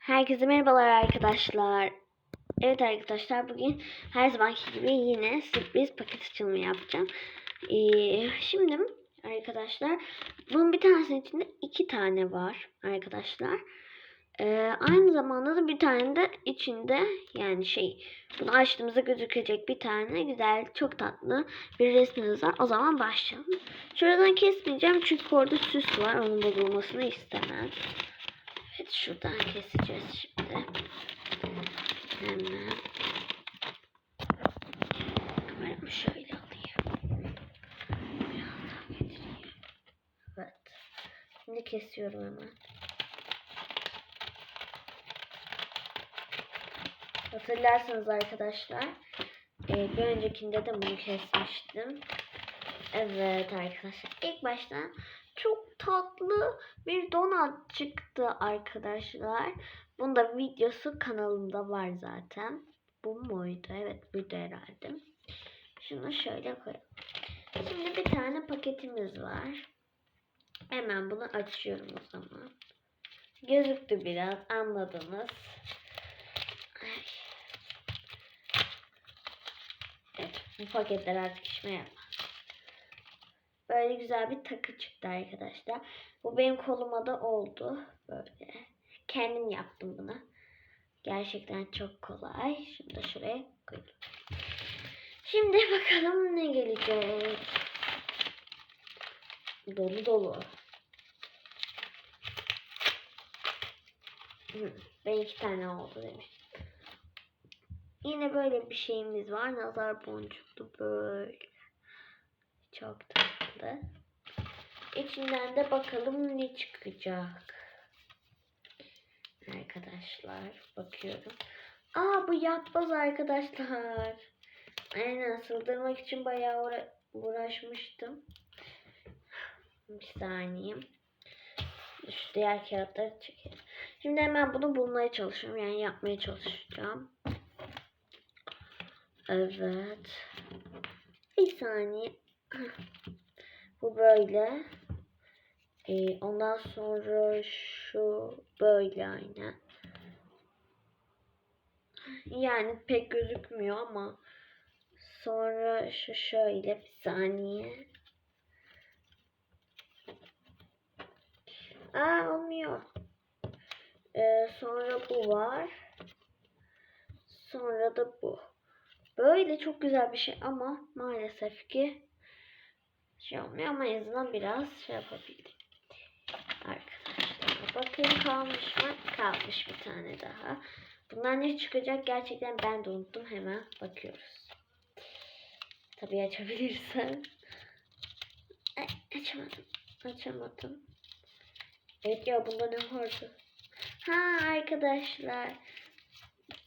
Herkese merhabalar arkadaşlar. Evet arkadaşlar bugün her zamanki gibi yine sürpriz paket açılımı yapacağım. Ee, şimdi arkadaşlar bunun bir tanesinin içinde iki tane var arkadaşlar. Ee, aynı zamanda da bir tane de içinde yani şey bunu açtığımızda gözükecek bir tane güzel çok tatlı bir resmimiz var. O zaman başlayalım. Şuradan kesmeyeceğim çünkü orada süs var. Onun bozulmasını istemem. Şuradan keseceğiz şimdi. Hemen. Kameramı şöyle alayım. Evet. Şimdi kesiyorum hemen. Hatırlarsanız arkadaşlar e, bir öncekinde de bunu kesmiştim. Evet arkadaşlar ilk başta çok tatlı bir donat çıktı arkadaşlar. Bunun da videosu kanalımda var zaten. Bu muydu? Evet buydu herhalde. Şunu şöyle koyalım. Şimdi bir tane paketimiz var. Hemen bunu açıyorum o zaman. Gözüktü biraz anladınız. Evet bu paketler artık işime yaramaz. Böyle güzel bir takı çıktı arkadaşlar. Bu benim koluma da oldu. Böyle. Kendim yaptım bunu. Gerçekten çok kolay. Şunu da şuraya koyayım. Şimdi bakalım ne gelecek. Dolu dolu. Ben iki tane oldu demiş. Yine böyle bir şeyimiz var. Nazar boncuklu böyle. Çok tatlı. İçinden de bakalım ne çıkacak. Arkadaşlar bakıyorum. Aa bu yapboz arkadaşlar. Aynen sığdırmak için bayağı uğra- uğraşmıştım. Bir saniye. Şu diğer kağıtları çekelim. Şimdi hemen bunu bulmaya çalışıyorum. Yani yapmaya çalışacağım. Evet. Bir saniye. Böyle. Ee, ondan sonra şu böyle aynı. Yani pek gözükmüyor ama sonra şu şöyle bir saniye. Aa olmuyor. Ee, sonra bu var. Sonra da bu. Böyle çok güzel bir şey ama maalesef ki şey olmuyor ama en azından biraz şey yapabildik. Arkadaşlar bakayım kalmış mı? Kalmış bir tane daha. Bunlar ne çıkacak gerçekten ben de unuttum. Hemen bakıyoruz. Tabii açabilirsem. Ay, açamadım. Açamadım. Evet ya bunda ne vardı? Ha arkadaşlar.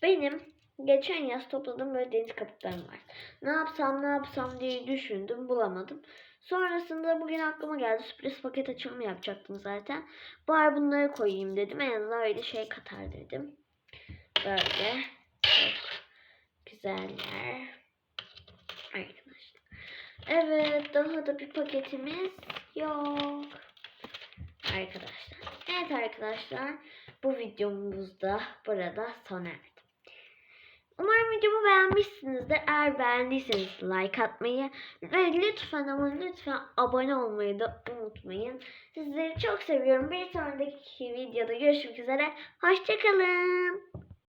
Benim geçen yaz topladığım böyle deniz kabuklarım var. Ne yapsam ne yapsam diye düşündüm bulamadım. Sonrasında bugün aklıma geldi sürpriz paket açılımı yapacaktım zaten. Bari bunları koyayım dedim. En azından öyle şey katar dedim. Böyle çok güzeller. Arkadaşlar. Evet daha da bir paketimiz yok. Arkadaşlar. Evet arkadaşlar. Bu videomuz da burada sona erdi. Umarım videomu beğenmişsinizdir. Eğer beğendiyseniz like atmayı ve lütfen ama lütfen abone olmayı da unutmayın. Sizleri çok seviyorum. Bir sonraki videoda görüşmek üzere. Hoşçakalın.